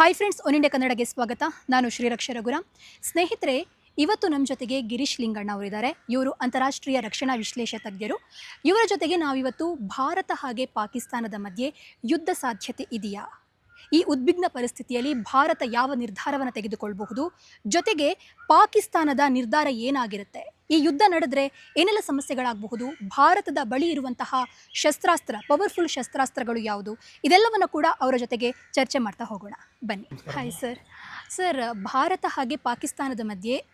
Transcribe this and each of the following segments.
Hi friends one India ಕನ್ನಡಗೆ ಸ್ವಾಗತ. ನಾನು ಶ್ರೀರಕ್ಷ ರಘುರಾಮ್ ಸ್ನೇಹಿತರೆ, ಇವತ್ತು ನಮ್ಮ ಜೊತೆಗೆ ಗಿರೀಶ್ ಲಿಂಗಣ್ಣ ಅವರಿದ್ದಾರೆ. ಇವರು ಅಂತಾರಾಷ್ಟ್ರೀಯ ರಕ್ಷಣಾ ವಿಶ್ಲೇಷ ತಜ್ಞರು. ಇವರ ಜೊತೆಗೆ ನಾವಿವತ್ತು ಭಾರತ ಹಾಗೆ ಪಾಕಿಸ್ತಾನದ ಮಧ್ಯೆ ಯುದ್ಧ ಸಾಧ್ಯತೆ ಇದೆಯಾ? ಈ ಉದ್ವಿಗ್ನ ಪರಿಸ್ಥಿತಿಯಲ್ಲಿ ಭಾರತ ಯಾವ ನಿರ್ಧಾರವನ್ನು ತೆಗೆದುಕೊಳ್ಳಬಹುದು ಜೊತೆಗೆ ಪಾಕಿಸ್ತಾನದ ನಿರ್ಧಾರ ಏನಾಗಿರುತ್ತೆ? ಈ ಯುದ್ಧ ನಡೆದ್ರೆ ಏನೆಲ್ಲ ಸಮಸ್ಯೆಗಳಾಗಬಹುದು? ಭಾರತದ ಬಳಿ ಇರುವಂತಹ ಶಸ್ತ್ರಾಸ್ತ್ರ ಪವರ್ಫುಲ್ ಶಸ್ತ್ರಾಸ್ತ್ರಗಳು ಯಾವುದು? ಇದೆಲ್ಲವನ್ನು ಕೂಡ ಅವರ ಜೊತೆಗೆ ಚರ್ಚೆ ಮಾಡ್ತಾ ಹೋಗೋಣ. ಬನ್ನಿ. ಹಾಯ್ ಸರ್ ಸರ್ ಭಾರತ ಹಾಗೆ ಪಾಕಿಸ್ತಾನದ ಮಧ್ಯೆ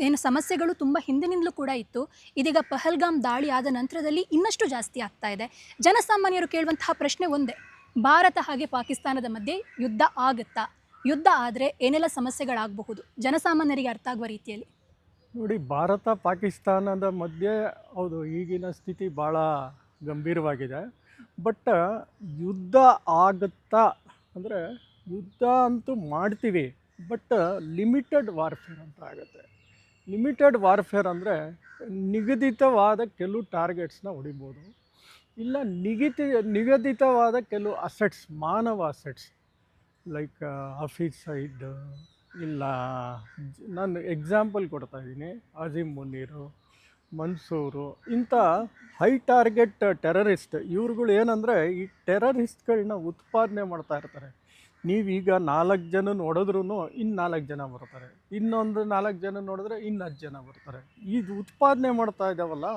ಏನು ಸಮಸ್ಯೆಗಳು ತುಂಬ ಹಿಂದಿನಿಂದಲೂ ಕೂಡ ಇತ್ತು. ಇದೀಗ ಪಹಲ್ಗಾಮ್ ದಾಳಿ ಆದ ನಂತರದಲ್ಲಿ ಇನ್ನಷ್ಟು ಜಾಸ್ತಿ ಆಗ್ತಾ ಇದೆ. ಜನಸಾಮಾನ್ಯರು ಕೇಳುವಂತಹ ಪ್ರಶ್ನೆ ಒಂದೇ. ಭಾರತ ಹಾಗೆ ಪಾಕಿಸ್ತಾನದ ಮಧ್ಯೆ ಯುದ್ಧ ಆಗುತ್ತಾ? ಯುದ್ಧ ಆದರೆ ಏನೆಲ್ಲ ಸಮಸ್ಯೆಗಳಾಗಬಹುದು? ಜನಸಾಮಾನ್ಯರಿಗೆ ಅರ್ಥ ಆಗುವ ರೀತಿಯಲ್ಲಿ. ನೋಡಿ, ಭಾರತ ಪಾಕಿಸ್ತಾನದ ಮಧ್ಯೆ ಹೌದು, ಈಗಿನ ಸ್ಥಿತಿ ಭಾಳ ಗಂಭೀರವಾಗಿದೆ. ಬಟ್ ಯುದ್ಧ ಆಗುತ್ತಾ? ಅಂದರೆ ಯುದ್ಧ ಅಂತೂ ಮಾಡ್ತೀವಿ, ಬಟ್ ಲಿಮಿಟೆಡ್ ವಾರ್ಫೇರ್ ಅಂತ ಆಗುತ್ತೆ. ಲಿಮಿಟೆಡ್ ವಾರ್ಫೇರ್ ಅಂದರೆ ನಿಗದಿತವಾದ ಕೆಲವು ಟಾರ್ಗೆಟ್ಸ್ನ ಹೊಡಿಬೋದು. ಇಲ್ಲ ನಿಗದಿ ನಿಗದಿತವಾದ ಕೆಲವು ಅಸೆಟ್ಸ್, ಮಾನವ ಅಸೆಟ್ಸ್, ಲೈಕ್ ಆಫೀಸ್ ಸೈಡ್ ಇಲ್ಲ. ನಾನು ಎಕ್ಸಾಂಪಲ್ ಕೊಡ್ತಾ ಇದ್ದೀನಿ. ಅಜೀಮ್ ಮುನೀರು, ಮನ್ಸೂರು, ಇಂಥ ಹೈ ಟಾರ್ಗೆಟ್ ಟೆರರಿಸ್ಟ್ ಇವ್ರುಗಳು ಏನಂದರೆ ಈ ಟೆರರಿಸ್ಟ್ಗಳನ್ನ ಉತ್ಪಾದನೆ ಮಾಡ್ತಾ ಇರ್ತಾರೆ. ನೀವೀಗ ನಾಲ್ಕು ಜನ ನೋಡಿದ್ರೂ ಇನ್ನು ನಾಲ್ಕು ಜನ ಬರ್ತಾರೆ. ಇನ್ನೊಂದು ನಾಲ್ಕು ಜನ ನೋಡಿದ್ರೆ ಇನ್ನು ಹತ್ತು ಜನ ಬರ್ತಾರೆ. ಇದು ಉತ್ಪಾದನೆ ಮಾಡ್ತಾ ಇದ್ದಾವಲ್ಲ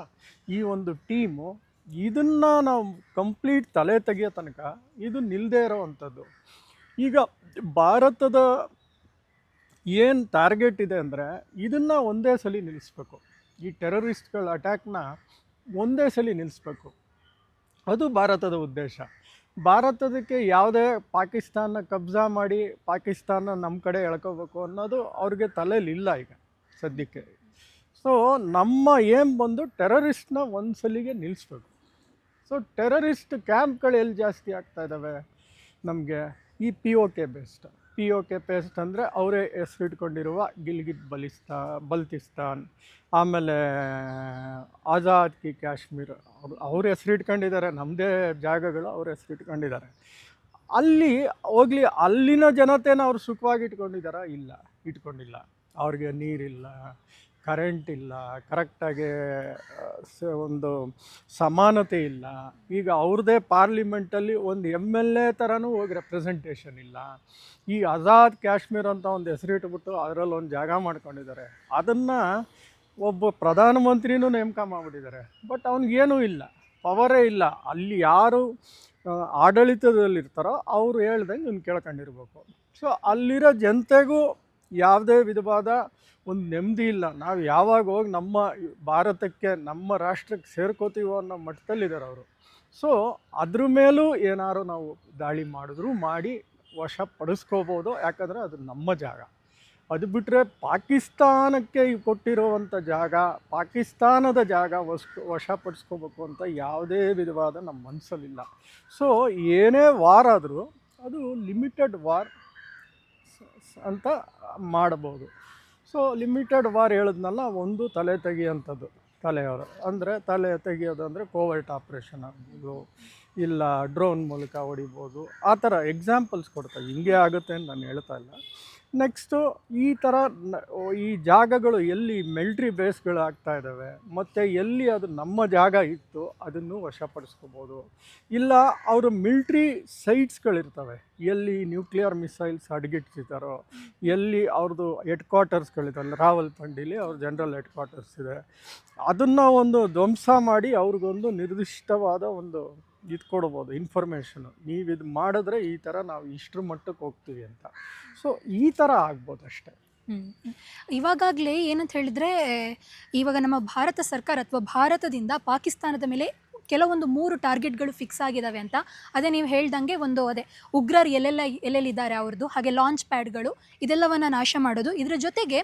ಈ ಒಂದು ಟೀಮು ಇದನ್ನು ನಾವು ಕಂಪ್ಲೀಟ್ ತಲೆ ತೆಗೆಯೋ ತನಕ ಇದು ನಿಲ್ಲದೇ ಇರೋವಂಥದ್ದು. ಈಗ ಭಾರತದ ಏನು ಟಾರ್ಗೆಟ್ ಇದೆ ಅಂದರೆ ಇದನ್ನು ಒಂದೇ ಸಲ ನಿಲ್ಲಿಸ್ಬೇಕು. ಈ ಟೆರರಿಸ್ಟ್ಗಳ ಅಟ್ಯಾಕ್ನ ಒಂದೇ ಸಲ ನಿಲ್ಲಿಸ್ಬೇಕು. ಅದು ಭಾರತದ ಉದ್ದೇಶ. ಭಾರತದಕ್ಕೆ ಯಾವುದೇ ಪಾಕಿಸ್ತಾನ ಕಬ್ಜಾ ಮಾಡಿ ಪಾಕಿಸ್ತಾನ ನಮ್ಮ ಕಡೆ ಎಳ್ಕೋಬೇಕು ಅನ್ನೋದು ಅವ್ರಿಗೆ ತಲೆಯಲ್ಲಿ ಇಲ್ಲ ಈಗ ಸದ್ಯಕ್ಕೆ. ಸೊ ನಮ್ಮ ಏಮ್ ಬಂದು ಟೆರರಿಸ್ಟ್ನ ಒಂದು ಸಲಿಗೆ ನಿಲ್ಲಿಸ್ಬೇಕು ಸೊ ಟೆರರಿಸ್ಟ್ ಕ್ಯಾಂಪ್ಗಳು ಎಲ್ಲಿ ಜಾಸ್ತಿ ಆಗ್ತಾ ಇದ್ದಾವೆ ನಮಗೆ? ಈ P O K based P O K paste ಅಂದರೆ ಅವರೇ ಹೆಸರಿಟ್ಕೊಂಡಿರುವ ಗಿಲ್ಗಿಟ್ ಬಲಿಸ್ತಾ, ಬಲ್ತಿಸ್ತಾನ್, ಆಮೇಲೆ ಆಜಾದ್ ಕಿ ಕಾಶ್ಮೀರ್ ಅವ್ರು, ಅವ್ರ ಹೆಸರಿಟ್ಕೊಂಡಿದ್ದಾರೆ ನಮ್ಮದೇ ಜಾಗಗಳು ಅವ್ರ ಹೆಸರಿಟ್ಕೊಂಡಿದ್ದಾರೆ. ಅಲ್ಲಿ ಹೋಗಲಿ, ಅಲ್ಲಿನ ಜನತೆನ ಅವ್ರು ಸುಖವಾಗಿ ಇಟ್ಕೊಂಡಿದ್ದಾರಾ ಇಲ್ಲ, ಇಟ್ಕೊಂಡಿಲ್ಲ. ಅವ್ರಿಗೆ ನೀರಿಲ್ಲ ಕರೆಂಟ್ ಇಲ್ಲ ಕರೆಕ್ಟಾಗಿ ಒಂದು ಸಮಾನತೆ ಇಲ್ಲ. ಈಗ ಅವ್ರದ್ದೇ ಪಾರ್ಲಿಮೆಂಟಲ್ಲಿ ಒಂದು ಎಂ ಎಲ್ ಎ ಥರನೂ ಹೋಗಿ ರೆಪ್ರೆಸೆಂಟೇಷನ್ ಇಲ್ಲ. ಈ ಆಜಾದ್ ಕಾಶ್ಮೀರ್ ಅಂತ ಒಂದು ಹೆಸರಿಟ್ಬಿಟ್ಟು ಅದರಲ್ಲಿ ಒಂದು ಜಾಗ ಮಾಡ್ಕೊಂಡಿದ್ದಾರೆ. ಅದನ್ನು ಒಬ್ಬ ಪ್ರಧಾನಮಂತ್ರಿನೂ ನೇಮಕ ಮಾಡಿಬಿಟ್ಟಿದ್ದಾರೆ. ಬಟ್ ಅವ್ನಿಗೇನೂ ಇಲ್ಲ. ಪವರೇ ಇಲ್ಲ. ಅಲ್ಲಿ ಯಾರು ಆಡಳಿತದಲ್ಲಿರ್ತಾರೋ ಅವರು ಹೇಳ್ದಂಗೆ ಇವ್ನು ಕೇಳ್ಕೊಂಡಿರ್ಬೇಕು. ಸೊ ಅಲ್ಲಿರೋ ಜನತೆಗೂ ಯಾವುದೇ ವಿಧವಾದ ಒಂದು ನೆಮ್ಮದಿ ಇಲ್ಲ. ನಾವು ಯಾವಾಗ ಹೋಗಿ ನಮ್ಮ ಭಾರತಕ್ಕೆ, ನಮ್ಮ ರಾಷ್ಟ್ರಕ್ಕೆ ಸೇರ್ಕೋತೀವೋ ಅನ್ನೋ ಮಟ್ಟದಲ್ಲಿದ್ದಾರೆ ಅವರು. ಸೊ ಅದ್ರ ಮೇಲೂ ಏನಾದ್ರು ನಾವು ದಾಳಿ ಮಾಡಿದ್ರು ಮಾಡಿ ವಶ ಪಡಿಸ್ಕೋಬೋದು ಯಾಕಂದರೆ ಅದು ನಮ್ಮ ಜಾಗ. ಅದು ಬಿಟ್ಟರೆ ಪಾಕಿಸ್ತಾನಕ್ಕೆ ಕೊಟ್ಟಿರುವಂಥ ಜಾಗ, ಪಾಕಿಸ್ತಾನದ ಜಾಗ ವಸ್ ವಶಪಡಿಸ್ಕೋಬೇಕು ಅಂತ ಯಾವುದೇ ವಿಧವಾದ ನಮ್ಮ ಮನಸ್ಸಲ್ಲಿಲ್ಲ. ಸೊ ಏನೇ ವಾರ್ ಆದರೂ ಅದು ಲಿಮಿಟೆಡ್ ವಾರ್ ಅಂತ ಮಾಡ್ಬೋದು ಸೊ ಲಿಮಿಟೆಡ್ ವಾರ್ ಹೇಳಿದ್ನಲ್ಲ, ಒಂದು ತಲೆ ತೆಗಿಯೋಂಥದ್ದು, ತಲೆಯವರು. ಅಂದರೆ ತಲೆ ತೆಗಿಯೋದು ಅಂದರೆ ಕೋವರ್ಟ್ ಆಪ್ರೇಷನ್ ಆಗ್ಬೋದು, ಇಲ್ಲ ಡ್ರೋನ್ ಮೂಲಕ ಹೊಡಿಬೋದು. ಆ ಥರ ಎಕ್ಸಾಂಪಲ್ಸ್ ಕೊಡ್ತಾ ಹಿಂಗೆ ಆಗುತ್ತೆ ಅಂತ ನಾನು ಹೇಳ್ತಾ ಇಲ್ಲ. ನೆಕ್ಸ್ಟು ಈ ಥರ ಈ ಜಾಗಗಳು ಎಲ್ಲಿ ಮಿಲ್ಟ್ರಿ ಬೇಸ್ಗಳು ಆಗ್ತಾ ಇದ್ದಾವೆ ಮತ್ತು ಎಲ್ಲಿ ಅದು ನಮ್ಮ ಜಾಗ ಇತ್ತು, ಅದನ್ನು ವಶಪಡಿಸ್ಕೋಬೋದು. ಇಲ್ಲ, ಅವರು ಮಿಲ್ಟ್ರಿ ಸೈಟ್ಸ್ಗಳಿರ್ತವೆ ಎಲ್ಲಿ ನ್ಯೂಕ್ಲಿಯರ್ ಮಿಸೈಲ್ಸ್ ಅಡಗಿಟ್ಟಿದ್ದಾರೋ ಎಲ್ಲಿ ಅವ್ರದ್ದು ಹೆಡ್ ಕ್ವಾರ್ಟರ್ಸ್ಗಳಿದ್ದಾವೆ ರಾವಲ್ ಪಂಡಿಲಿ ಅವ್ರ ಜನರಲ್ ಹೆಡ್ ಕ್ವಾರ್ಟರ್ಸ್ ಇದೆ. ಅದನ್ನು ಒಂದು ಧ್ವಂಸ ಮಾಡಿ ಅವ್ರಿಗೊಂದು ನಿರ್ದಿಷ್ಟವಾದ ಒಂದು ಇದು ಕೊಡ್ಬೋದು ಇನ್ಫಾರ್ಮೇಷನು ನೀವು ಇದು ಮಾಡಿದ್ರೆ ಈ ಥರ ನಾವು ಇಷ್ಟರ ಮಟ್ಟಕ್ಕೆ ಹೋಗ್ತೀವಿ ಅಂತ. ಸೊ ಈ ಥರ ಆಗ್ಬೋದು ಅಷ್ಟೇ. ಇವಾಗಾಗಲೇ ಏನಂತ ಹೇಳಿದ್ರೆ, ಇವಾಗ ನಮ್ಮ ಭಾರತ ಸರ್ಕಾರ ಅಥವಾ ಭಾರತದಿಂದ ಪಾಕಿಸ್ತಾನದ ಮೇಲೆ ಕೆಲವೊಂದು ಮೂರು ಟಾರ್ಗೆಟ್ಗಳು ಫಿಕ್ಸ್ ಆಗಿದ್ದಾವೆ ಅಂತ. ಅದೇ ನೀವು ಹೇಳ್ದಂಗೆ ಒಂದು ಅದೇ, ಉಗ್ರರು ಎಲ್ಲೆಲ್ಲ ಎಲ್ಲೆಲ್ಲಿದ್ದಾರೆ ಅವ್ರದ್ದು ಹಾಗೆ ಲಾಂಚ್ ಪ್ಯಾಡ್ಗಳು ಇದೆಲ್ಲವನ್ನು ನಾಶ ಮಾಡೋದು. ಇದರ ಜೊತೆಗೆ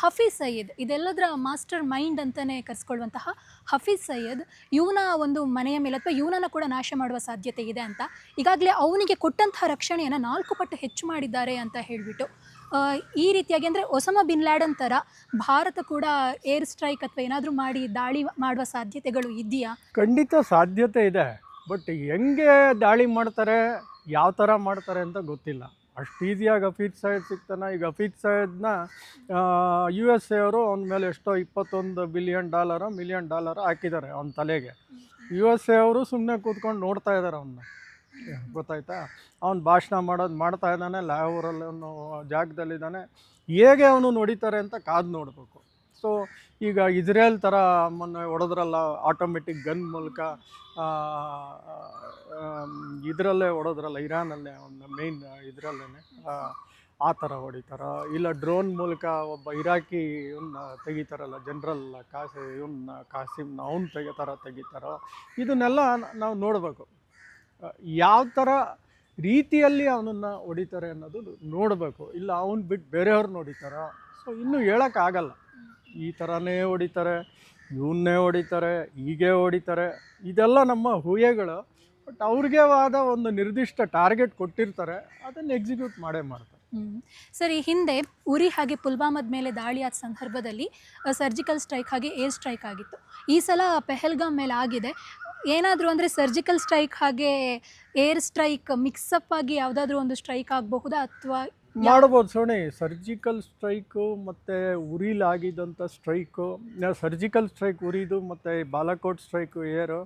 ಹಫೀಜ್ ಸಯ್ಯದ್ ಇದೆಲ್ಲದರ ಮಾಸ್ಟರ್ ಮೈಂಡ್ ಅಂತಲೇ ಕರೆಸ್ಕೊಳ್ಳುವಂತಹ ಹಫೀಜ್ ಸಯ್ಯದ್ ಇವನ ಒಂದು ಮನೆಯ ಮೇಲೆ ಅಥವಾ ಇವನನ್ನು ಕೂಡ ನಾಶ ಮಾಡುವ ಸಾಧ್ಯತೆ ಇದೆ ಅಂತ. ಈಗಾಗಲೇ ಅವನಿಗೆ ಕೊಟ್ಟಂತಹ ರಕ್ಷಣೆಯನ್ನು ನಾಲ್ಕು ಪಟ್ಟು ಹೆಚ್ಚು ಮಾಡಿದ್ದಾರೆ ಅಂತ ಹೇಳಿಬಿಟ್ಟು ಈ ರೀತಿಯಾಗಿ ಅಂದರೆ ಒಸಮ ಬಿನ್ ಲ್ಯಾಡನ್ ಥರ ಭಾರತ ಕೂಡ ಏರ್ ಸ್ಟ್ರೈಕ್ ಅಥವಾ ಏನಾದರೂ ಮಾಡಿ ದಾಳಿ ಮಾಡುವ ಸಾಧ್ಯತೆಗಳು ಇದೆಯಾ? ಖಂಡಿತ ಸಾಧ್ಯತೆ ಇದೆ. ಬಟ್ ಹೆಂಗೆ ದಾಳಿ ಮಾಡ್ತಾರೆ ಯಾವ ಥರ ಮಾಡ್ತಾರೆ ಅಂತ ಗೊತ್ತಿಲ್ಲ. ಅಷ್ಟು ಈಸಿಯಾಗಿ ಹಫೀದ್ ಸೈಯದ್ ಸಿಗ್ತಾನೆ. ಈಗ ಹಫೀದ್ ಸೈಯದ್ನ ಯು ಎಸ್ ಎ ಅವರು ಅವನ ಮೇಲೆ ಎಷ್ಟೋ ಇಪ್ಪತ್ತೊಂದು ಬಿಲಿಯನ್ ಡಾಲರ್ ಮಿಲಿಯನ್ ಡಾಲರ್ ಹಾಕಿದ್ದಾರೆ ಅವನ ತಲೆಗೆ. ಯು ಎಸ್ ಎ ಅವರು ಸುಮ್ಮನೆ ಕೂತ್ಕೊಂಡು ನೋಡ್ತಾ ಇದ್ದಾರೆ ಅವನ್ನ ಗೊತ್ತಾಯ್ತಾ? ಅವನು ಭಾಷಣ ಮಾಡೋದು ಮಾಡ್ತಾ ಇದ್ದಾನೆ ಲಾಹೋರಲ್ಲಿ ಅವನು ಜಾಗದಲ್ಲಿದ್ದಾನೆ. ಹೇಗೆ ಅವನು ನೋಡಿತಾರೆ ಅಂತ ಕಾದು ನೋಡಬೇಕು. ಸೊ ಈಗ ಇಸ್ರೇಲ್ ಥರ ಮೊನ್ನೆ ಹೊಡೆದ್ರಲ್ಲ ಆಟೋಮೆಟಿಕ್ ಗನ್ ಮೂಲಕ ಇದರಲ್ಲೇ ಹೊಡೆದ್ರಲ್ಲ, ಇರಾನಲ್ಲೇ ಒಂದು ಮೇಯ್ನ್ ಇದರಲ್ಲೇ ಆ ಥರ ಹೊಡಿತಾರ. ಇಲ್ಲ ಡ್ರೋನ್ ಮೂಲಕ ಒಬ್ಬ ಇರಾಕಿ ಇವನ್ನ ತೆಗಿತಾರಲ್ಲ ಜನರಲ್ ಕಾಸಿ ಇವನ್ನ ಕಾಸಿಮ್ನ ಅವ್ನು ತೆಗಿತಾರ, ತೆಗಿತಾರೋ. ಇದನ್ನೆಲ್ಲ ನಾವು ನೋಡಬೇಕು. ಯಾವ ಥರ ರೀತಿಯಲ್ಲಿ ಅವನನ್ನು ಹೊಡಿತಾರೆ ಅನ್ನೋದು ನೋಡಬೇಕು. ಇಲ್ಲ, ಅವ್ನು ಬಿಟ್ಟು ಬೇರೆಯವ್ರು ನೋಡಿತಾರ. ಸೊ ಇನ್ನೂ ಹೇಳೋಕ್ಕಾಗಲ್ಲ ಈ ಥರನೇ ಹೊಡಿತಾರೆ, ಇವನ್ನೇ ಹೊಡಿತಾರೆ, ಹೀಗೆ ಹೊಡಿತಾರೆ. ಇದೆಲ್ಲ ನಮ್ಮ ಊಹೆಗಳು. ಬಟ್ ಅವ್ರಿಗೆ ಆದ ಒಂದು ನಿರ್ದಿಷ್ಟ ಟಾರ್ಗೆಟ್ ಕೊಟ್ಟಿರ್ತಾರೆ. ಅದನ್ನು ಎಕ್ಸಿಕ್ಯೂಟ್ ಮಾಡೇ ಮಾಡ್ತಾರೆ. ಸರ್ ಈ ಹಿಂದೆ ಉರಿ ಹಾಗೆ ಪುಲ್ವಾಮದ ಮೇಲೆ ದಾಳಿ ಆದ ಸಂದರ್ಭದಲ್ಲಿ ಸರ್ಜಿಕಲ್ ಸ್ಟ್ರೈಕ್ ಹಾಗೆ ಏರ್ ಸ್ಟ್ರೈಕ್ ಆಗಿತ್ತು. ಈ ಸಲ ಪೆಹಲ್ಗಾಮ್ ಮೇಲೆ ಆಗಿದೆ. ಏನಾದರೂ ಅಂದರೆ ಸರ್ಜಿಕಲ್ ಸ್ಟ್ರೈಕ್ ಹಾಗೆ ಏರ್ ಸ್ಟ್ರೈಕ್ ಮಿಕ್ಸಪ್ ಆಗಿ ಯಾವುದಾದ್ರೂ ಒಂದು ಸ್ಟ್ರೈಕ್ ಆಗಬಹುದಾ ಅಥವಾ ಮಾಡ್ಬೋದು ಸೋಣಿ. ಸರ್ಜಿಕಲ್ ಸ್ಟ್ರೈಕು ಮತ್ತು ಉರಿಲಾಗಿದ್ದಂಥ ಸ್ಟ್ರೈಕು ಸರ್ಜಿಕಲ್ ಸ್ಟ್ರೈಕ್ ಉರಿದು ಮತ್ತು ಬಾಲಾಕೋಟ್ ಸ್ಟ್ರೈಕು ಏರು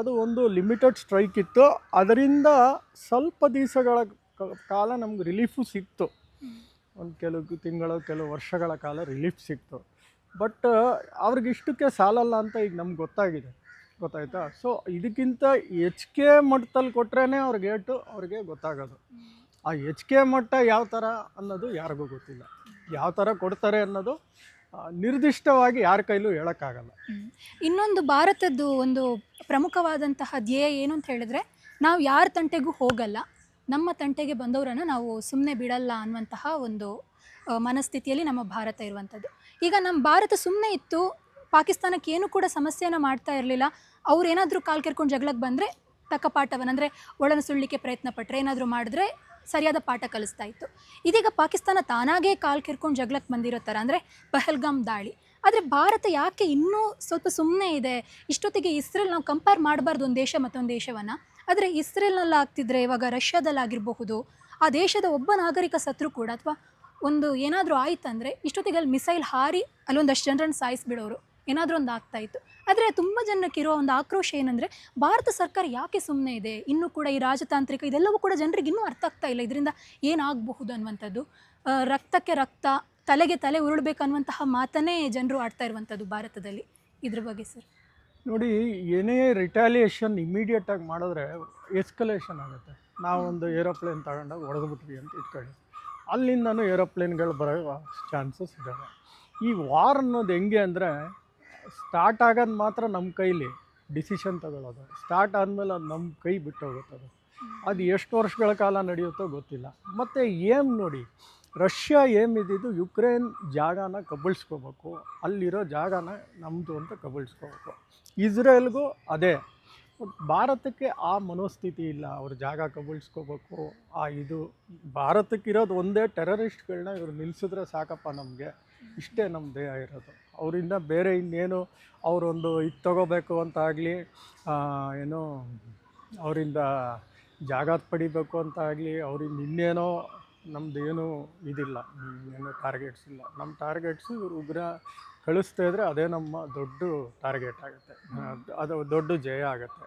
ಅದು ಒಂದು ಲಿಮಿಟೆಡ್ ಸ್ಟ್ರೈಕ್ ಇತ್ತು. ಅದರಿಂದ ಸ್ವಲ್ಪ ದಿವಸಗಳ ಕಾಲ ನಮ್ಗೆ ರಿಲೀಫು ಸಿಕ್ತು. ಒಂದು ಕೆಲವು ತಿಂಗಳು, ಕೆಲವು ವರ್ಷಗಳ ಕಾಲ ರಿಲೀಫ್ ಸಿಕ್ತು. ಬಟ್ ಅವ್ರಿಗಿಷ್ಟಕ್ಕೆ ಸಾಲಲ್ಲ ಅಂತ ಈಗ ನಮ್ಗೆ ಗೊತ್ತಾಗಿದೆ. ಗೊತ್ತಾಯ್ತಾ? ಸೊ ಇದಕ್ಕಿಂತ ಹೆಚ್ಚಿಗೆ ಮಟ್ಟದಲ್ಲಿ ಕೊಟ್ರೇ ಅವ್ರಿಗೆ ಏಟು ಅವ್ರಿಗೆ ಗೊತ್ತಾಗೋದು. ಆ ಎಚ್ ಕೆ ಮಟ್ಟ ಯಾವ ಥರ ಅನ್ನೋದು ಯಾರಿಗೂ ಗೊತ್ತಿಲ್ಲ. ಯಾವ ಥರ ಕೊಡ್ತಾರೆ ಅನ್ನೋದು ನಿರ್ದಿಷ್ಟವಾಗಿ ಯಾರ ಕೈಲೂ ಹೇಳೋಕ್ಕಾಗಲ್ಲ. ಇನ್ನೊಂದು ಭಾರತದ್ದು ಒಂದು ಪ್ರಮುಖವಾದಂತಹ ಧ್ಯೇಯ ಏನು ಅಂತ ಹೇಳಿದ್ರೆ, ನಾವು ಯಾರ ತಂಟೆಗೂ ಹೋಗಲ್ಲ, ನಮ್ಮ ತಂಟೆಗೆ ಬಂದವರನ್ನು ನಾವು ಸುಮ್ಮನೆ ಬಿಡಲ್ಲ ಅನ್ನುವಂತಹ ಒಂದು ಮನಸ್ಥಿತಿಯಲ್ಲಿ ನಮ್ಮ ಭಾರತ ಇರುವಂಥದ್ದು. ಈಗ ನಮ್ಮ ಭಾರತ ಸುಮ್ಮನೆ ಇತ್ತು ಪಾಕಿಸ್ತಾನಕ್ಕೆ ಏನು ಕೂಡ ಸಮಸ್ಯೆಯನ್ನು ಮಾಡ್ತಾ ಇರಲಿಲ್ಲ. ಅವ್ರು ಏನಾದರೂ ಕಾಲು ಕೆರ್ಕೊಂಡು ಜಗಳಕ್ಕೆ ಬಂದರೆ ತಕ್ಕ ಪಾಠವನ್ನು, ಅಂದರೆ ಒಳನ ಸುಳ್ಳಿಕ್ಕೆ ಪ್ರಯತ್ನ ಪಟ್ಟರೆ ಏನಾದರೂ ಮಾಡಿದ್ರೆ ಸರಿಯಾದ ಪಾಠ ಕಲಿಸ್ತಾ ಇತ್ತು. ಇದೀಗ ಪಾಕಿಸ್ತಾನ ತಾನಾಗೇ ಕಾಲು ಕೆರ್ಕೊಂಡು ಜಗಳಕ್ಕೆ ಬಂದಿರೋ ಥರ, ಅಂದರೆ ಪಹಲ್ಗಾಮ್ ದಾಳಿ. ಆದರೆ ಭಾರತ ಯಾಕೆ ಇನ್ನೂ ಸ್ವಲ್ಪ ಸುಮ್ಮನೆ ಇದೆ? ಇಷ್ಟೊತ್ತಿಗೆ ಇಸ್ರೇಲ್ ನಾವು ಕಂಪೇರ್ ಮಾಡಬಾರ್ದು ಒಂದು ದೇಶ ಮತ್ತೊಂದು ದೇಶವನ್ನು. ಆದರೆ ಇಸ್ರೇಲ್ನಲ್ಲಿ ಆಗ್ತಿದ್ರೆ ಇವಾಗ ರಷ್ಯಾದಲ್ಲಾಗಿರಬಹುದು ಆ ದೇಶದ ಒಬ್ಬ ನಾಗರಿಕ ಸತ್ರು ಕೂಡ, ಅಥವಾ ಒಂದು ಏನಾದರೂ ಆಯ್ತಂದರೆ ಇಷ್ಟೊತ್ತಿಗೆ ಅಲ್ಲಿ ಮಿಸೈಲ್ ಹಾರಿ ಅಲ್ಲೊಂದಷ್ಟು ಜನರನ್ನು ಸಾಯಿಸಿಬಿಡೋರು. ಏನಾದರೂ ಒಂದು ಆಗ್ತಾ ಇತ್ತು ಆದರೆ ತುಂಬ ಜನಕ್ಕೆ ಇರೋ ಒಂದು ಆಕ್ರೋಶ ಏನಂದರೆ, ಭಾರತ ಸರ್ಕಾರ ಯಾಕೆ ಸುಮ್ಮನೆ ಇದೆ? ಇನ್ನೂ ಕೂಡ ಈ ರಾಜತಾಂತ್ರಿಕ ಇದೆಲ್ಲವೂ ಕೂಡ ಜನರಿಗೆ ಇನ್ನೂ ಅರ್ಥ ಆಗ್ತಾ ಇಲ್ಲ. ಇದರಿಂದ ಏನಾಗಬಹುದು ಅನ್ನುವಂಥದ್ದು? ರಕ್ತಕ್ಕೆ ರಕ್ತ, ತಲೆಗೆ ತಲೆ ಉರುಳಬೇಕನ್ನುವಂತಹ ಮಾತನ್ನೇ ಜನರು ಆಡ್ತಾ ಇರುವಂಥದ್ದು ಭಾರತದಲ್ಲಿ. ಇದ್ರ ಬಗ್ಗೆ ಸರ್. ನೋಡಿ, ಏನೇ ರಿಟಾಲಿಯೇಷನ್ ಇಮಿಡಿಯೇಟಾಗಿ ಮಾಡಿದ್ರೆ ಎಸ್ಕಲೇಷನ್ ಆಗುತ್ತೆ. ನಾವೊಂದು ಏರೋಪ್ಲೇನ್ ತಗೊಂಡಾಗ ಹೊಡೆದ್ಬಿಟ್ವಿ ಅಂತ ಇಟ್ಕೊಳ್ಳಿ. ಅಲ್ಲಿಂದನೂ ಏರೋಪ್ಲೇನ್ಗಳು ಬರೋ ಚಾನ್ಸಸ್ ಇದ್ದಾವೆ. ಈ ವಾರ್ ಅನ್ನೋದು ಹೆಂಗೆ ಅಂದರೆ ಸ್ಟಾರ್ಟ್ ಆಗೋದು ಮಾತ್ರ ನಮ್ಮ ಕೈಲಿ ಡಿಸಿಷನ್ ತಗೊಳ್ಳೋದು ಸ್ಟಾರ್ಟ್ ಆದಮೇಲೆ ಅದು ನಮ್ಮ ಕೈ ಬಿಟ್ಟು ಹೋಗುತ್ತೆ ಅದು. ಎಷ್ಟು ವರ್ಷಗಳ ಕಾಲ ನಡೆಯುತ್ತೋ ಗೊತ್ತಿಲ್ಲ. ಮತ್ತು ಏಮ್ ನೋಡಿ, ರಷ್ಯಾ ಏಮಿದ್ದು ಯುಕ್ರೇನ್ ಜಾಗನ ಕಬಳಿಸ್ಕೋಬೇಕು, ಅಲ್ಲಿರೋ ಜಾಗನ ನಮ್ಮದು ಅಂತ ಕಬಳಿಸ್ಕೋಬೇಕು. ಇಸ್ರೇಲ್ಗೂ ಅದೇ. ಭಾರತಕ್ಕೆ ಆ ಮನೋಸ್ಥಿತಿ ಇಲ್ಲ, ಅವ್ರ ಜಾಗ ಕಬಳಿಸ್ಕೋಬೇಕು, ಆ ಇದು. ಭಾರತಕ್ಕಿರೋದು ಒಂದೇ ಟೆರರಿಸ್ಟ್ಗಳನ್ನ ಇವ್ರು ನಿಲ್ಲಿಸಿದ್ರೆ ಸಾಕಪ್ಪ ನಮಗೆ. ಇಷ್ಟೇ ನಮ್ಮ ದೇಹ ಇರೋದು. ಅವರಿಂದ ಬೇರೆ ಇನ್ನೇನು ಅವರೊಂದು ಇದು ತಗೋಬೇಕು ಅಂತ ಆಗಲಿ ಏನು ಅವರಿಂದ ಜಾಗ ಪಡಿಬೇಕು ಅಂತ ಆಗಲಿ ಅವ್ರಿಂದ ಇನ್ನೇನೋ ನಮ್ಮದು ಏನೂ ಇದಿಲ್ಲ ಏನು ಟಾರ್ಗೆಟ್ಸ್ ಇಲ್ಲ. ನಮ್ಮ ಟಾರ್ಗೆಟ್ಸ್ ಇವರು ಉಗ್ರ ಕಳಿಸ್ತಾ ಇದ್ದರೆ ಅದೇ ನಮ್ಮ ದೊಡ್ಡ ಟಾರ್ಗೆಟ್ ಆಗುತ್ತೆ. ಅದು ದೊಡ್ಡ ಜಯ ಆಗುತ್ತೆ.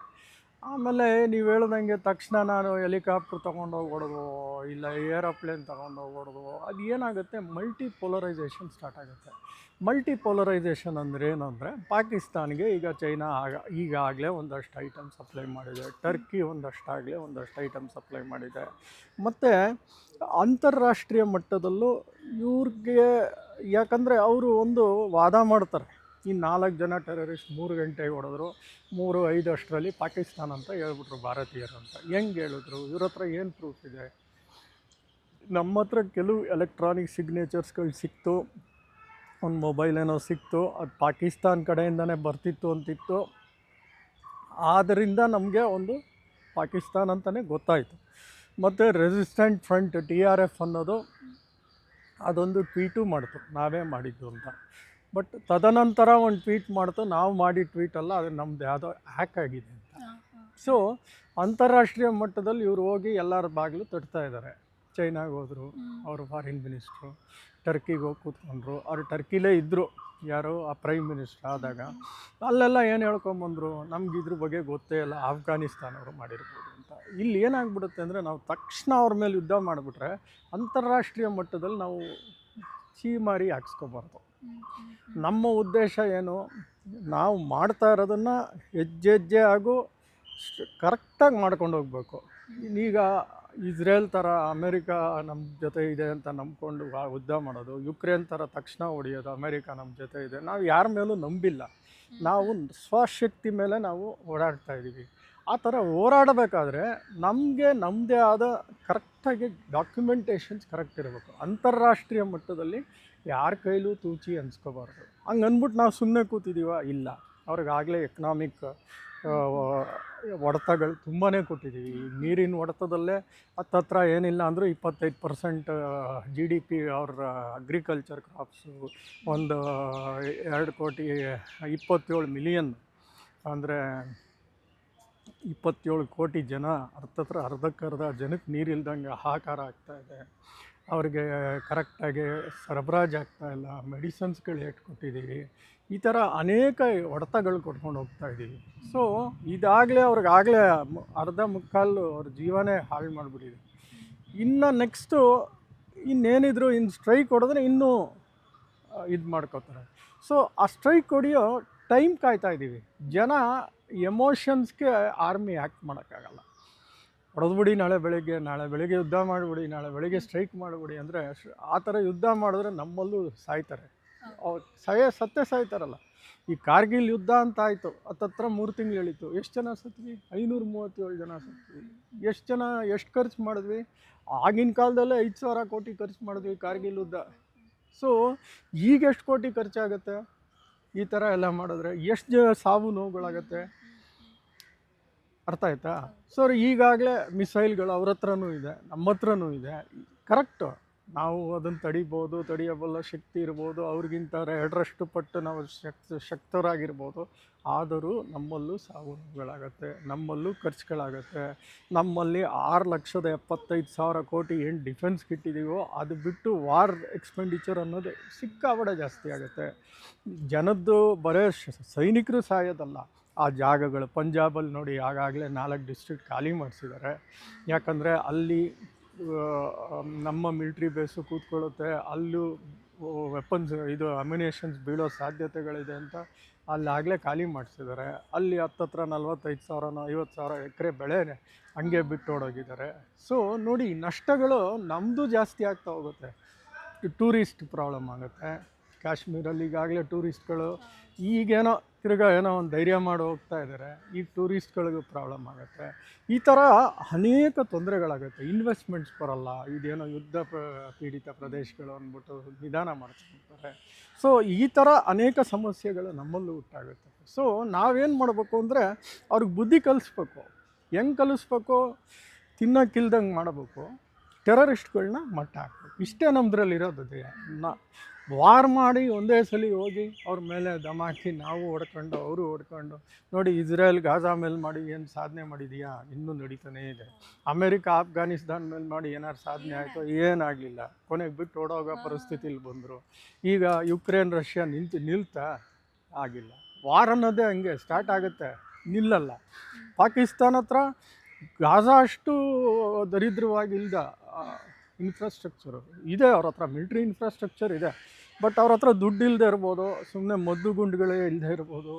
ಆಮೇಲೆ ನೀವು ಹೇಳ್ದಂಗೆ ತಕ್ಷಣ ನಾನು ಹೆಲಿಕಾಪ್ಟ್ರ್ ತೊಗೊಂಡೋಗಿ ಹೊಡೆದು ಇಲ್ಲ ಏರೋಪ್ಲೇನ್ ತೊಗೊಂಡೋಗಿ ಹೊಡೆದು ಅದು ಏನಾಗುತ್ತೆ? ಮಲ್ಟಿ ಪೋಲರೈಸೇಷನ್ ಸ್ಟಾರ್ಟ್ ಆಗುತ್ತೆ. ಮಲ್ಟಿ ಪೋಲರೈಸೇಷನ್ ಅಂದರೆ ಏನು ಅಂದರೆ ಪಾಕಿಸ್ತಾನ್ಗೆ ಈಗ ಚೈನಾ ಆಗ ಈಗಾಗಲೇ ಒಂದಷ್ಟು ಐಟಮ್ ಸಪ್ಲೈ ಮಾಡಿದೆ. ಟರ್ಕಿ ಒಂದಷ್ಟಾಗಲೇ ಒಂದಷ್ಟು ಐಟಮ್ ಸಪ್ಲೈ ಮಾಡಿದೆ. ಮತ್ತು ಅಂತಾರಾಷ್ಟ್ರೀಯ ಮಟ್ಟದಲ್ಲೂ ಇವ್ರಿಗೆ, ಯಾಕಂದರೆ ಅವರು ಒಂದು ವಾದ ಮಾಡ್ತಾರೆ. ಈ ನಾಲ್ಕು ಜನ ಟೆರರಿಸ್ಟ್ ಮೂರು ಗಂಟೆಗೆ ಹೊಡೆದ್ರು. ಮೂರು, ಐದು ಅಷ್ಟರಲ್ಲಿ ಪಾಕಿಸ್ತಾನ ಅಂತ ಹೇಳ್ಬಿಟ್ರು ಭಾರತೀಯರು ಅಂತ. ಹೆಂಗೆ ಹೇಳಿದ್ರು? ಇವ್ರ ಹತ್ರ ಏನು ಪ್ರೂಫ್ ಇದೆ? ನಮ್ಮ ಹತ್ರ ಕೆಲವು ಎಲೆಕ್ಟ್ರಾನಿಕ್ ಸಿಗ್ನೇಚರ್ಸ್ಗಳು ಸಿಕ್ತು. ಒಂದು ಮೊಬೈಲ್ ಏನೋ ಸಿಕ್ತು. ಅದು ಪಾಕಿಸ್ತಾನ ಕಡೆಯಿಂದನೇ ಬರ್ತಿತ್ತು ಅಂತಿತ್ತು. ಆದ್ದರಿಂದ ನಮಗೆ ಒಂದು ಪಾಕಿಸ್ತಾನ ಅಂತಲೇ ಗೊತ್ತಾಯಿತು. ಮತ್ತು resistant front T R F ಅನ್ನೋದು ಅದೊಂದು ಟ್ವೀಟು ಮಾಡಿತು. ನಾವೇ ಮಾಡಿದ್ದು ಅಂತ. ಬಟ್ ತದನಂತರ ಒಂದು ಟ್ವೀಟ್ ಮಾಡ್ತು ನಾವು ಮಾಡಿ ಟ್ವೀಟ್ ಅಲ್ಲ ಅದು ನಮ್ದು ಯಾವುದೋ ಹ್ಯಾಕ್ ಆಗಿದೆ ಅಂತ. ಸೊ ಅಂತಾರಾಷ್ಟ್ರೀಯ ಮಟ್ಟದಲ್ಲಿ ಇವರು ಹೋಗಿ ಎಲ್ಲರ ಬಾಗಿಲು ತಟ್ತಾ ಇದ್ದಾರೆ ಚೈನಾಗೆ ಹೋದರು ಅವರು ಫಾರಿನ್ ಮಿನಿಸ್ಟ್ರು ಟರ್ಕಿಗೆ ಹೋಗಿ ಕೂತ್ಕೊಂಡ್ರು. ಅವ್ರು ಟರ್ಕಿಲೇ ಇದ್ದರು ಯಾರು ಆ ಪ್ರೈಮ್ ಮಿನಿಸ್ಟರ್ ಆದಾಗ. ಅಲ್ಲೆಲ್ಲ ಏನು ಹೇಳ್ಕೊಂಬಂದರು ನಮ್ಗೆ ಇದ್ರ ಬಗ್ಗೆ ಗೊತ್ತೇ ಇಲ್ಲ ಆಫ್ಘಾನಿಸ್ತಾನವರು ಮಾಡಿರ್ಬೋದು ಅಂತ. ಇಲ್ಲಿ ಏನಾಗ್ಬಿಡುತ್ತೆ ಅಂದರೆ ನಾವು ತಕ್ಷಣ ಅವ್ರ ಮೇಲೆ ಯುದ್ಧ ಮಾಡಿಬಿಟ್ರೆ ಅಂತಾರಾಷ್ಟ್ರೀಯ ಮಟ್ಟದಲ್ಲಿ ನಾವು ಚೀಮಾರಿ ಹಾಕ್ಸ್ಕೊಬಾರ್ದು. ನಮ್ಮ ಉದ್ದೇಶ ಏನು? ನಾವು ಮಾಡ್ತಾ ಇರೋದನ್ನು ಹೆಜ್ಜೆ ಹೆಜ್ಜೆ ಹಾಗೂ ಕರೆಕ್ಟಾಗಿ ಮಾಡ್ಕೊಂಡು ಹೋಗ್ಬೇಕು. ಈಗ ಇಸ್ರೇಲ್ ಥರ ಅಮೇರಿಕಾ ನಮ್ಮ ಜೊತೆ ಇದೆ ಅಂತ ನಂಬ್ಕೊಂಡು ಯುದ್ಧ ಮಾಡೋದು ಯುಕ್ರೇನ್ ಥರ ತಕ್ಷಣ ಹೊಡೆಯೋದು ಅಮೇರಿಕಾ ನಮ್ಮ ಜೊತೆ ಇದೆ ನಾವು ಯಾರ ಮೇಲೂ ನಂಬಿಲ್ಲ. ನಾವು ಸ್ವಶಕ್ತಿ ಮೇಲೆ ನಾವು ಓಡಾಡ್ತಾ ಇದ್ದೀವಿ. ಆ ಥರ ಹೋರಾಡಬೇಕಾದ್ರೆ ನಮಗೆ ನಮ್ಮದೇ ಆದ ಕರೆಕ್ಟಾಗಿ ಡಾಕ್ಯುಮೆಂಟೇಷನ್ಸ್ ಕರೆಕ್ಟ್ ಇರಬೇಕು. ಅಂತಾರಾಷ್ಟ್ರೀಯ ಮಟ್ಟದಲ್ಲಿ ಯಾರ ಕೈಲೂ ತೂಚಿ ಅನ್ಸ್ಕೋಬಾರ್ದು ಹಂಗೆ ಅಂದ್ಬಿಟ್ಟು ನಾವು ಸುಮ್ಮನೆ ಕೂತಿದ್ದೀವ ಇಲ್ಲ. ಅವ್ರಿಗಾಗಲೇ ಎಕನಾಮಿಕ್ ಒಡೆತಗಳು ತುಂಬಾ ಕೊಟ್ಟಿದ್ದೀವಿ ನೀರಿನ ಒಡೆತದಲ್ಲೇ ಹತ್ತತ್ರ ಏನಿಲ್ಲ ಅಂದರೂ ಇಪ್ಪತ್ತೈದು ಪರ್ಸೆಂಟ್ ಜಿ ಡಿ ಪಿ ಅವ್ರ ಅಗ್ರಿಕಲ್ಚರ್ ಕ್ರಾಪ್ಸು ಒಂದು ಎರಡು ಕೋಟಿ ಇಪ್ಪತ್ತೇಳು ಮಿಲಿಯನ್ ಅಂದರೆ ಇಪ್ಪತ್ತೇಳು ಕೋಟಿ ಜನ ಹತ್ತತ್ರ ಅರ್ಧಕ್ಕರ್ಧ ಜನಕ್ಕೆ ನೀರಿಲ್ದಂಗೆ ಹಾಹಾಕಾರ ಆಗ್ತಾಯಿದೆ ಅವ್ರಿಗೆ ಕರೆಕ್ಟಾಗಿ ಸರಬರಾಜು ಆಗ್ತಾ ಇಲ್ಲ, ಮೆಡಿಸನ್ಸ್ಗಳು ಏಟ್ ಕೊಟ್ಟಿದ್ದೀವಿ, ಈ ಥರ ಅನೇಕ ಹೊಡೆತಗಳು ಕೊಟ್ಕೊಂಡು ಹೋಗ್ತಾ ಇದ್ದೀವಿ. ಸೊ ಇದಾಗಲೇ ಅವ್ರಿಗಾಗಲೇ ಅರ್ಧ ಮುಕ್ಕಾಲು ಅವ್ರ ಜೀವನೇ ಹಾಳು ಮಾಡಿಬಿಟ್ಟಿದೆ. ಇನ್ನು ನೆಕ್ಸ್ಟು ಇನ್ನೇನಿದ್ರು ಇನ್ನು ಸ್ಟ್ರೈಕ್ ಹೊಡೆದ್ರೆ ಇನ್ನೂ ಇದು ಮಾಡ್ಕೋತಾರೆ. ಸೊ ಆ ಸ್ಟ್ರೈಕ್ ಹೊಡೆಯೋ ಟೈಮ್ ಕಾಯ್ತಾ ಇದ್ದೀವಿ. ಜನ ಎಮೋಷನ್ಸ್ಗೆ ಆರ್ಮಿ ಆ್ಯಕ್ಟ್ ಮಾಡೋಕ್ಕಾಗಲ್ಲ. ಹೊಡೆದ್ಬಿಡಿ, ನಾಳೆ ಬೆಳಿಗ್ಗೆ ನಾಳೆ ಬೆಳಿಗ್ಗೆ ಯುದ್ಧ ಮಾಡಿಬಿಡಿ, ನಾಳೆ ಬೆಳಿಗ್ಗೆ ಸ್ಟ್ರೈಕ್ ಮಾಡಿಬಿಡಿ ಅಂದರೆ ಆ ಥರ ಯುದ್ಧ ಮಾಡಿದ್ರೆ ನಮ್ಮಲ್ಲೂ ಸಾಯ್ತಾರೆ. ಅವ್ರು ಸಾಯ ಸತ್ತೇ ಸಾಯ್ತಾರಲ್ಲ. ಈ ಕಾರ್ಗಿಲ್ ಯುದ್ಧ ಅಂತ ಆಯಿತು, ಹತ್ತತ್ರ ಮೂರು ತಿಂಗಳು ಎಷ್ಟು ಜನ ಸತ್ವಿ ಐನೂರ ಮೂವತ್ತೇಳು ಜನ ಸತ್ವಿ ಎಷ್ಟು ಜನ, ಎಷ್ಟು ಖರ್ಚು ಮಾಡಿದ್ವಿ? ಆಗಿನ ಕಾಲದಲ್ಲೇ ಐದು ಸಾವಿರ ಕೋಟಿ ಖರ್ಚು ಮಾಡಿದ್ವಿ ಕಾರ್ಗಿಲ್ ಯುದ್ಧ. ಸೊ ಈಗ ಎಷ್ಟು ಕೋಟಿ ಖರ್ಚಾಗುತ್ತೆ? ಈ ಥರ ಎಲ್ಲ ಮಾಡಿದ್ರೆ ಎಷ್ಟು ಸಾವು ನೋವುಗಳಾಗತ್ತೆ? ಅರ್ಥ ಆಯ್ತಾ? ಸರ್, ಈಗಾಗಲೇ ಮಿಸೈಲ್ಗಳು ಅವ್ರ ಹತ್ರನೂ ಇದೆ, ನಮ್ಮ ಹತ್ರನೂ ಇದೆ. ಕರೆಕ್ಟು. ನಾವು ಅದನ್ನು ತಡಿಬೋದು, ತಡೆಯಬಲ್ಲ ಶಕ್ತಿ ಇರ್ಬೋದು, ಅವ್ರಿಗಿಂತ ಎರಡರಷ್ಟು ಪಟ್ಟು ನಾವು ಶಕ್ತ, ಶಕ್ತರಾಗಿರ್ಬೋದು. ಆದರೂ ನಮ್ಮಲ್ಲೂ ಸಾವು ನೋವುಗಳಾಗತ್ತೆ ನಮ್ಮಲ್ಲೂ ಖರ್ಚುಗಳಾಗತ್ತೆ. ನಮ್ಮಲ್ಲಿ ಆರು ಲಕ್ಷದ ಎಪ್ಪತ್ತೈದು ಸಾವಿರ ಕೋಟಿ ಏನು ಡಿಫೆನ್ಸ್ ಇಟ್ಟಿದ್ದೀವೋ ಅದು ಬಿಟ್ಟು ವಾರ್ ಎಕ್ಸ್ಪೆಂಡಿಚರ್ ಅನ್ನೋದು ಸಿಕ್ಕಾಬಡ ಜಾಸ್ತಿ ಆಗುತ್ತೆ. ಜನದ್ದು ಬರೇ ಸೈನಿಕರು ಸಾಯೋದಲ್ಲ. ಆ ಜಾಗಗಳು ಪಂಜಾಬಲ್ಲಿ ನೋಡಿ ಆಗಾಗಲೇ ನಾಲ್ಕು ಡಿಸ್ಟ್ರಿಕ್ಟ್ ಖಾಲಿ ಮಾಡಿಸಿದ್ದಾರೆ. ಯಾಕಂದರೆ ಅಲ್ಲಿ ನಮ್ಮ ಮಿಲ್ಟ್ರಿ ಬೇಸು ಕೂತ್ಕೊಳ್ಳುತ್ತೆ. ಅಲ್ಲೂ ವೆಪನ್ಸ್ ಇದು ಅಮ್ಯುನೇಷನ್ಸ್ ಬೀಳೋ ಸಾಧ್ಯತೆಗಳಿದೆ ಅಂತ ಅಲ್ಲಿ ಆಗಲೇ ಖಾಲಿ ಮಾಡಿಸಿದ್ದಾರೆ. ಅಲ್ಲಿ ಹತ್ತತ್ರ ನಲ್ವತ್ತೈದು ಸಾವಿರನೋ ಐವತ್ತು ಸಾವಿರ ಎಕರೆ ಬೆಳೆ ಹಂಗೆ ಬಿಟ್ಟು ಓಡೋಗಿದ್ದಾರೆ. ಸೊ ನೋಡಿ ನಷ್ಟಗಳು ನಮ್ಮದು ಜಾಸ್ತಿ ಆಗ್ತಾ ಹೋಗುತ್ತೆ. ಟೂರಿಸ್ಟ್ ಪ್ರಾಬ್ಲಮ್ ಆಗುತ್ತೆ. ಕಾಶ್ಮೀರಲ್ಲಿ ಈಗಾಗಲೇ ಟೂರಿಸ್ಟ್ಗಳು ಈಗೇನೋ ತಿರ್ಗಾ ಏನೋ ಒಂದು ಧೈರ್ಯ ಮಾಡಿ ಹೋಗ್ತಾ ಇದ್ದಾರೆ ಈಗ ಟೂರಿಸ್ಟ್ಗಳಿಗೂ ಪ್ರಾಬ್ಲಮ್ ಆಗುತ್ತೆ. ಈ ಥರ ಅನೇಕ ತೊಂದರೆಗಳಾಗುತ್ತೆ. ಇನ್ವೆಸ್ಟ್ಮೆಂಟ್ಸ್ ಬರಲ್ಲ, ಇದೇನೋ ಯುದ್ಧ ಪೀಡಿತ ಪ್ರದೇಶಗಳು ಅಂದ್ಬಿಟ್ಟು ನಿಧಾನ ಮಾಡ್ಸ್ಕೊತಾರೆ. ಸೊ, ಈ ಥರ ಅನೇಕ ಸಮಸ್ಯೆಗಳು ನಮ್ಮಲ್ಲೂ ಹುಟ್ಟಾಗುತ್ತೆ. ಸೊ, ನಾವೇನು ಮಾಡಬೇಕು ಅಂದರೆ ಅವ್ರಿಗೆ ಬುದ್ಧಿ ಕಲಿಸ್ಬೇಕು. ಹೆಂಗೆ ಕಲಿಸ್ಬೇಕು? ತಿನ್ನೋಕ್ಕಿಲ್ದಂಗೆ ಮಾಡಬೇಕು. ಟೆರರಿಸ್ಟ್ಗಳನ್ನ ಮಟ್ಟ ಹಾಕ್ಬೇಕು. ಇಷ್ಟೇ ನಮ್ಮದ್ರಲ್ಲಿ ಇರೋದು ನಾ ವಾರ್ ಮಾಡಿ ಒಂದೇ ಸಲ ಹೋಗಿ ಅವ್ರ ಮೇಲೆ ದಮಾಕಿ ನಾವು ಹೊಡ್ಕೊಂಡು ಅವರು ಹೊಡ್ಕೊಂಡು ನೋಡಿ ಇಸ್ರೇಲ್ ಗಾಜಾ ಮೇಲೆ ಮಾಡಿ ಏನು ಸಾಧನೆ ಮಾಡಿದೀಯಾ? ಇನ್ನೂ ನಡೀತಾನೇ ಇದೆ. ಅಮೇರಿಕಾ ಆಫ್ಘಾನಿಸ್ತಾನ್ ಮೇಲೆ ಮಾಡಿ ಏನಾರು ಸಾಧನೆ ಆಯಿತು ಏನಾಗಲಿಲ್ಲ ಕೊನೆಗೆ ಬಿಟ್ಟು ಓಡೋಗೋ ಪರಿಸ್ಥಿತಿಲಿ ಬಂದರು. ಈಗ ಯುಕ್ರೇನ್ ರಷ್ಯಾ ನಿಂತು ನಿಲ್ತಾ ಆಗಿಲ್ಲ. ವಾರ್ ಅನ್ನೋದೇ ಹಂಗೆ ಸ್ಟಾರ್ಟ್ ಆಗುತ್ತೆ. ನಿಲ್ಲಲ್ಲ. ಪಾಕಿಸ್ತಾನ ಹತ್ರ ಗಾಜಾ ಅಷ್ಟು ದರಿದ್ರವಾಗಿಲ್ದ ಇನ್ಫ್ರಾಸ್ಟ್ರಕ್ಚರು ಇದೆ ಅವ್ರ ಹತ್ರ ಮಿಲ್ಟ್ರಿ ಇನ್ಫ್ರಾಸ್ಟ್ರಕ್ಚರ್ ಇದೆ. ಬಟ್ ಅವ್ರ ಹತ್ರ ದುಡ್ಡು ಇಲ್ಲದೆ ಇರ್ಬೋದು ಸುಮ್ಮನೆ ಮದ್ದು ಗುಂಡುಗಳೇ ಇಲ್ಲದೆ ಇರ್ಬೋದು,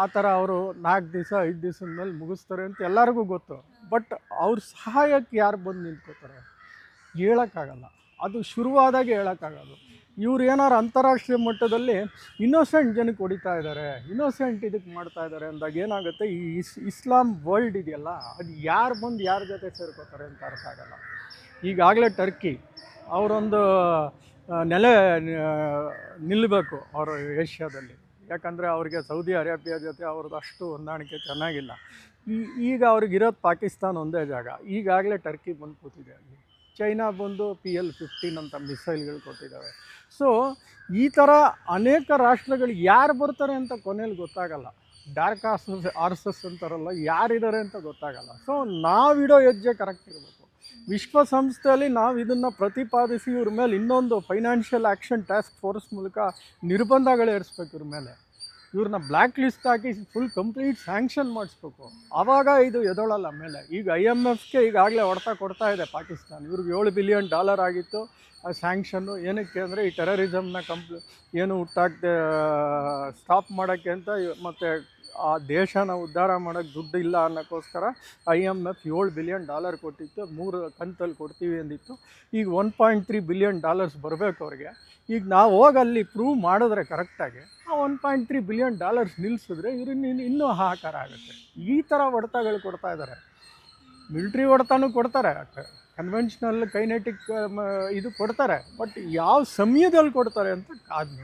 ಆ ಥರ ಅವರು ನಾಲ್ಕು ದಿವಸ, ಐದು ದಿವಸದ ಮೇಲೆ ಮುಗಿಸ್ತಾರೆ ಅಂತ ಎಲ್ಲರಿಗೂ ಗೊತ್ತು. ಬಟ್ ಅವ್ರ ಸಹಾಯಕ್ಕೆ ಯಾರು ಬಂದು ನಿಂತ್ಕೋತಾರೆ? ಹೇಳೋಕ್ಕಾಗಲ್ಲ. ಅದು ಶುರುವಾದಾಗ ಹೇಳೋಕ್ಕಾಗೋದು ಇವ್ರು ಏನಾರು ಅಂತಾರಾಷ್ಟ್ರೀಯ ಮಟ್ಟದಲ್ಲಿ ಇನ್ನೋಸೆಂಟ್ ಜನಕ್ಕೆ ಹೊಡಿತಾ ಇದ್ದಾರೆ, ಇನ್ನೋಸೆಂಟ್ ಇದಕ್ಕೆ ಮಾಡ್ತಾ ಇದ್ದಾರೆ ಅಂದಾಗ ಏನಾಗುತ್ತೆ? ಈ ಇಸ್, ಇಸ್ಲಾಂ ವರ್ಲ್ಡ್ ಇದೆಯಲ್ಲ, ಅದು ಯಾರು ಬಂದು ಯಾರ ಜೊತೆ ಸೇರ್ಕೋತಾರೆ ಅಂತ ಅರ್ಥ ಆಗಲ್ಲ. ಈಗಾಗಲೇ ಟರ್ಕಿ, ಅವರೊಂದು ನೆಲೆ ನಿಲ್ಲಬೇಕು ಅವರು ಏಷ್ಯಾದಲ್ಲಿ. ಯಾಕಂದರೆ ಅವರಿಗೆ ಸೌದಿ ಅರೇಬಿಯಾ ಜೊತೆ ಅವ್ರದ್ದು ಅಷ್ಟು ಹೊಂದಾಣಿಕೆ ಚೆನ್ನಾಗಿಲ್ಲ. ಈ, ಈಗ ಅವ್ರಿಗಿರೋದು ಪಾಕಿಸ್ತಾನ ಒಂದೇ ಜಾಗ. ಈಗಾಗಲೇ ಟರ್ಕಿ ಬಂದು ಕೂತಿದೆ ಅಲ್ಲಿ. ಚೈನಾ ಬಂದು ಪಿ ಎಲ್ ಫಿಫ್ಟೀನ್ ಅಂತ ಮಿಸೈಲ್ಗಳು ಕೊಟ್ಟಿದ್ದಾವೆ. ಸೊ, ಈ ಥರ ಅನೇಕ ರಾಷ್ಟ್ರಗಳು ಯಾರು ಬರ್ತಾರೆ ಅಂತ ಕೊನೆಯಲ್ಲಿ ಗೊತ್ತಾಗಲ್ಲ. ಡಾರ್ಕ್ ಆರ್ಸಸ್ ಆರ್ಸಸ್ ಅಂತಾರಲ್ಲ, ಯಾರಿದ್ದಾರೆ ಅಂತ ಗೊತ್ತಾಗಲ್ಲ. ಸೊ, ನಾವಿಡೋ ಹೆಜ್ಜೆ ಕರೆಕ್ಟ್ ಇರಬೇಕು. ವಿಶ್ವಸಂಸ್ಥೆಯಲ್ಲಿ ನಾವು ಇದನ್ನು ಪ್ರತಿಪಾದಿಸಿ ಇವ್ರ ಮೇಲೆ ಇನ್ನೊಂದು ಫೈನಾನ್ಷಿಯಲ್ ಆ್ಯಕ್ಷನ್ ಟಾಸ್ಕ್ ಫೋರ್ಸ್ ಮೂಲಕ ನಿರ್ಬಂಧಗಳು ಏರಿಸ್ಬೇಕು ಇವ್ರ ಮೇಲೆ. ಇವ್ರನ್ನ ಬ್ಲ್ಯಾಕ್ ಲಿಸ್ಟ್ ಹಾಕಿ ಫುಲ್ ಕಂಪ್ಲೀಟ್ ಸ್ಯಾಂಕ್ಷನ್ ಮಾಡಿಸ್ಬೇಕು. ಆವಾಗ ಇದು ಎದೊಳಲ್ಲ ಮೇಲೆ. ಈಗ ಐ ಎಂ ಎಫ್ಗೆ ಈಗಾಗಲೇ ಹೊಡ್ತ ಕೊಡ್ತಾ ಇದೆ ಪಾಕಿಸ್ತಾನ. ಇವ್ರಿಗೆ ಏಳು ಬಿಲಿಯನ್ ಡಾಲರ್ ಆಗಿತ್ತು. ಆ ಸ್ಯಾಂಕ್ಷನ್ನು ಏನಕ್ಕೆ ಅಂದರೆ ಈ ಟೆರರಿಸಮ್ನ ಕಂಪ್ಲ ಏನು ಹುಟ್ಟಾಕ್ದೆ ಸ್ಟಾಪ್ ಮಾಡೋಕ್ಕೆ ಅಂತ ಮತ್ತು ಆ ದೇಶನ ಉದ್ಧಾರ ಮಾಡೋಕ್ಕೆ ದುಡ್ಡು ಇಲ್ಲ ಅನ್ನೋಕ್ಕೋಸ್ಕರ ಐ ಎಂ ಎಫ್ ಏಳು ಬಿಲಿಯನ್ ಡಾಲರ್ ಕೊಟ್ಟಿತ್ತು, ಮೂರು ಕಂತಲ್ಲಿ ಕೊಡ್ತೀವಿ ಅಂದಿತ್ತು. ಈಗ one point three billion dollars ಬರಬೇಕು ಅವ್ರಿಗೆ. ಈಗ ನಾವು ಹೋಗಿ ಅಲ್ಲಿ ಪ್ರೂವ್ ಮಾಡಿದ್ರೆ ಕರೆಕ್ಟಾಗಿ ಆ one point three billion dollars ನಿಲ್ಲಿಸಿದ್ರೆ ಇವ್ರು ಇನ್ನು ಹಾಹಾಕಾರ ಆಗುತ್ತೆ. ಈ ಥರ ಹೊಡೆತಗಳು ಕೊಡ್ತಾ ಇದ್ದಾರೆ ಮಿಲ್ಟ್ರಿ ಹೊಡೆತನೂ ಕೊಡ್ತಾರೆ ಕನ್ವೆನ್ಷನಲ್ ಕೈನೆಟಿಕ್ ಇದು ಕೊಡ್ತಾರೆ ಬಟ್ ಯಾವ ಸಮಯದಲ್ಲಿ ಕೊಡ್ತಾರೆ ಅಂತ ಕಾದು